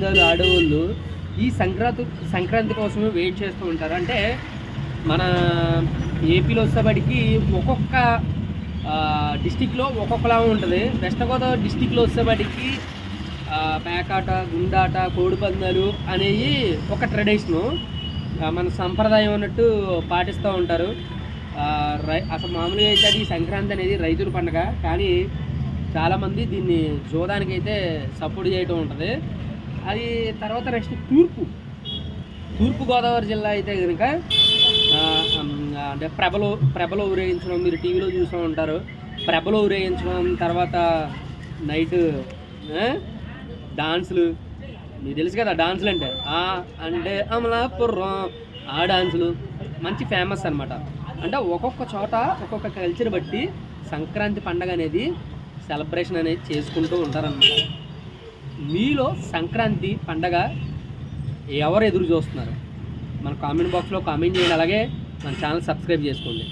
పందాలు ఆడవాళ్ళు ఈ సంక్రాంతి సంక్రాంతి కోసమే వెయిట్ చేస్తూ ఉంటారు. అంటే మన ఏపీలో వచ్చేబడికి ఒక్కొక్క డిస్టిక్లో ఒక్కొక్కలా ఉంటుంది. వెస్ట్ గోదావరి డిస్టిక్లో వచ్చేబడికి మేకాట పేకాట గుండాట కోడిపందాలు అనేవి ఒక ట్రెడిషను మన సంప్రదాయం అన్నట్టు పాటిస్తూ ఉంటారు. రై అసలు మామూలుగా అయితే అది సంక్రాంతి అనేది రైతుల పండుగ. కానీ చాలామంది దీన్ని జోదానికి అయితే సపోర్ట్ చేయటం ఉంటుంది. అది తర్వాత నెక్స్ట్ తూర్పు. తూర్పుగోదావరి జిల్లా అయితే కనుక అంటే ప్రభలు ప్రభలు ఊరేగించడం మీరు టీవీలో చూస్తూ ఉంటారు. ప్రభలు ఊరేగించడం తర్వాత నైట్ డాన్సులు. మీకు తెలుసు కదా డాన్సులు అంటే అంటే అమలాపురం ఆ డాన్సులు. మంచి ఫేమస్ అన్నమాట. అంటే ఒక్కొక్క చోట ఒక్కొక్క కల్చర్ బట్టి సంక్రాంతి పండగ అనేది సెలబ్రేషన్ అనేది చేసుకుంటూ ఉంటారన్నమాట. మీలో సంక్రాంతి పండగ ఎవరు ఎదురు చూస్తున్నారు? మన కామెంట్ బాక్స్లో కామెంట్ చేయండి అలాగే మన ఛానల్ సబ్స్క్రైబ్ చేసుకోండి.